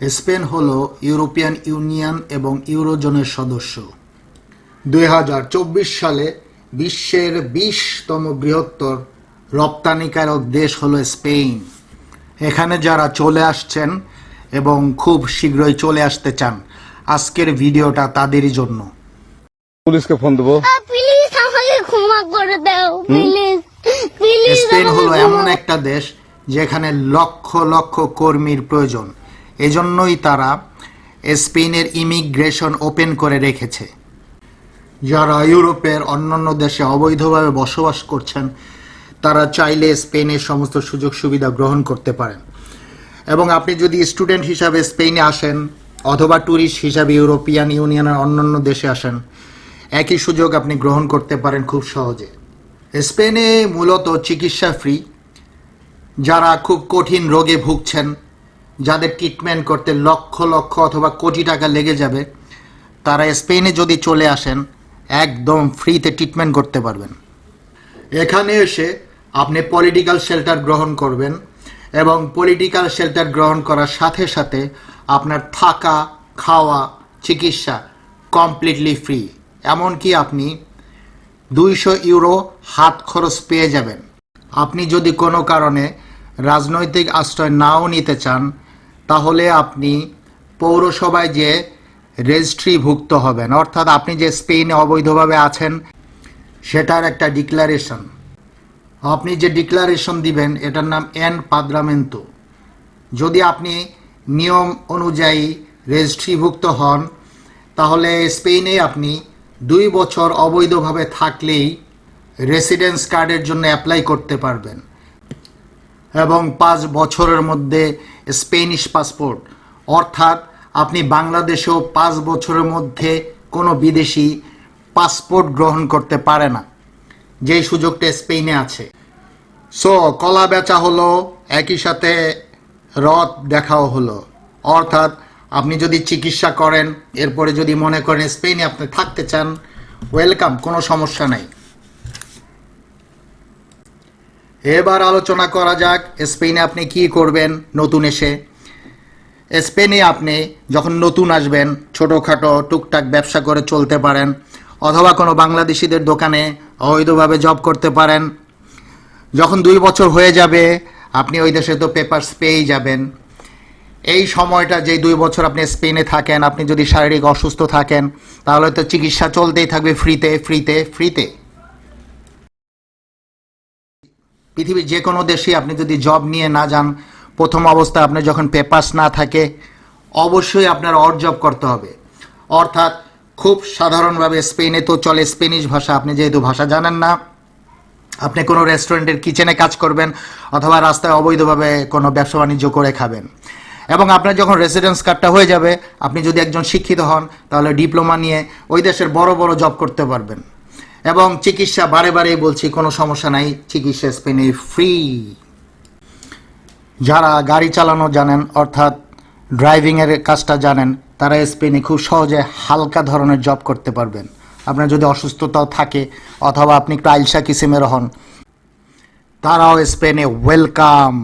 Spain হল European union এবং ইউরোজোনের সদস্য। দুই হাজার চব্বিশ সালে বিশ্বের বিশতম বৃহত্তর রপ্তানিকারক দেশ হলো স্পেন। এখানে যারা চলে আসছেন এবং খুব শীঘ্রই চলে আসতে চান আজকের ভিডিওটা তাদেরই জন্য। পুলিশকে ফোন দেবো। প্লিজ আমাকে ক্ষমা করে দাও প্লিজ প্লিজ স্পেন হলো এমন একটা দেশ যেখানে লক্ষ লক্ষ কর্মীর প্রয়োজন। এজন্যই তারা স্পেনের ইমিগ্রেশন ওপেন করে রেখেছে। যারা ইউরোপের অন্যান্য দেশে অবৈধভাবে বসবাস করছেন, তারা চাইলে স্পেনের সমস্ত সুযোগ সুবিধা গ্রহণ করতে পারেন। এবং আপনি যদি স্টুডেন্ট হিসাবে স্পেনে আসেন অথবা ট্যুরিস্ট হিসাবে ইউরোপিয়ান ইউনিয়নের অন্যান্য দেশে আসেন, একই সুযোগ আপনি গ্রহণ করতে পারেন খুব সহজে। স্পেনে মূলত চিকিৎসা ফ্রি। যারা খুব কঠিন রোগে ভুগছেন যাদের ট্রিটমেন্ট করতে লক্ষ লক্ষ অথবা কোটি টাকা লেগে যাবে, তারা স্পেনে যদি চলে আসেন, একদম ফ্রিতে ট্রিটমেন্ট করতে পারবেন। এখানে এসে আপনি পলিটিক্যাল শেল্টার গ্রহণ করবেন এবং পলিটিক্যাল শেল্টার গ্রহণ করার সাথে সাথে আপনার থাকা, খাওয়া, চিকিৎসা কমপ্লিটলি ফ্রি এমনকি আপনি দুইশো ইউরো হাত খরচ পেয়ে যাবেন। আপনি যদি কোনো কারণে রাজনৈতিক আশ্রয় নাও নিতে চান তাহলে আপনি পৌরসভায় যে রেজিস্ট্রিভুক্ত হবেন, অর্থাৎ আপনি যে স্পেনে অবৈধভাবে আছেন, সেটার একটা ডিক্লারেশন। আপনি যে ডিক্লারেশন দিবেন, এটার নাম এন পাদ্রামেন্তো। যদি আপনি নিয়ম অনুযায়ী রেজিস্ট্রিভুক্ত হন, তাহলে স্পেনে আপনি দুই বছর অবৈধভাবে থাকলেই রেসিডেন্স কার্ডের জন্য অ্যাপ্লাই করতে পারবেন। এবং পাঁচ বছরের মধ্যে স্পেনিশ পাসপোর্ট। অর্থাৎ আপনি বাংলাদেশেও পাঁচ বছরের মধ্যে কোনো বিদেশি পাসপোর্ট গ্রহণ করতে পারে না, যেই সুযোগটা স্পেনে আছে। সো কলা বেচা হলো, একই সাথে রথ দেখাও হলো। অর্থাৎ আপনি যদি চিকিৎসা করেন, এরপরে যদি মনে করেন স্পেনে আপনি থাকতে চান ওয়েলকাম কোনো সমস্যা নাই। এবার আলোচনা করা যাক স্পেনে আপনি কি করবেন নতুন এসে। স্পেনে আপনি যখন নতুন আসবেন, ছোটোখাটো টুকটাক ব্যবসা করে চলতে পারেন, অথবা কোনো বাংলাদেশিদের দোকানে অবৈধভাবে জব করতে পারেন। যখন দুই বছর হয়ে যাবে, আপনি ওই দেশে তো পেপারস পেয়েই যাবেন। এই সময়টা যে দুই বছর আপনি স্পেনে থাকেন, আপনি যদি শারীরিক অসুস্থ থাকেন, তাহলে তো চিকিৎসা চলতেই থাকবে ফ্রিতে ফ্রিতে ফ্রিতে পৃথিবীর যে কোনো দেশে আপনি যদি জব নিয়ে না যান, প্রথম অবস্থায় আপনার যখন পেপার্স না থাকে, অবশ্যই আপনার অর জব করতে হবে। অর্থাৎ খুব সাধারণভাবে স্পেনে তো চলে স্পেনিশ ভাষা, আপনি যেহেতু ভাষা জানেন না, আপনি কোনো রেস্টুরেন্টের কিচেনে কাজ করবেন অথবা রাস্তায় অবৈধভাবে কোনো ব্যবসা বাণিজ্য করে খাবেন। এবং আপনার যখন রেসিডেন্স কার্ডটা হয়ে যাবে, আপনি যদি একজন শিক্ষিত হন, তাহলে ডিপ্লোমা নিয়ে ওই দেশের বড় বড় জব করতে পারবেন। এবং চিকিৎসা বারে বারেই বলছি, কোনো সমস্যা নাই, চিকিৎসা স্পেনে ফ্রি যারা গাড়ি চালানো জানেন, অর্থাৎ ড্রাইভিংয়ের কাজটা জানেন, তারা স্পেনে খুব সহজে হালকা ধরনের জব করতে পারবেন। আপনার যদি অসুস্থতাও থাকে, অথবা আপনি একটু কিসিমের হন, তারাও স্পেনে ওয়েলকাম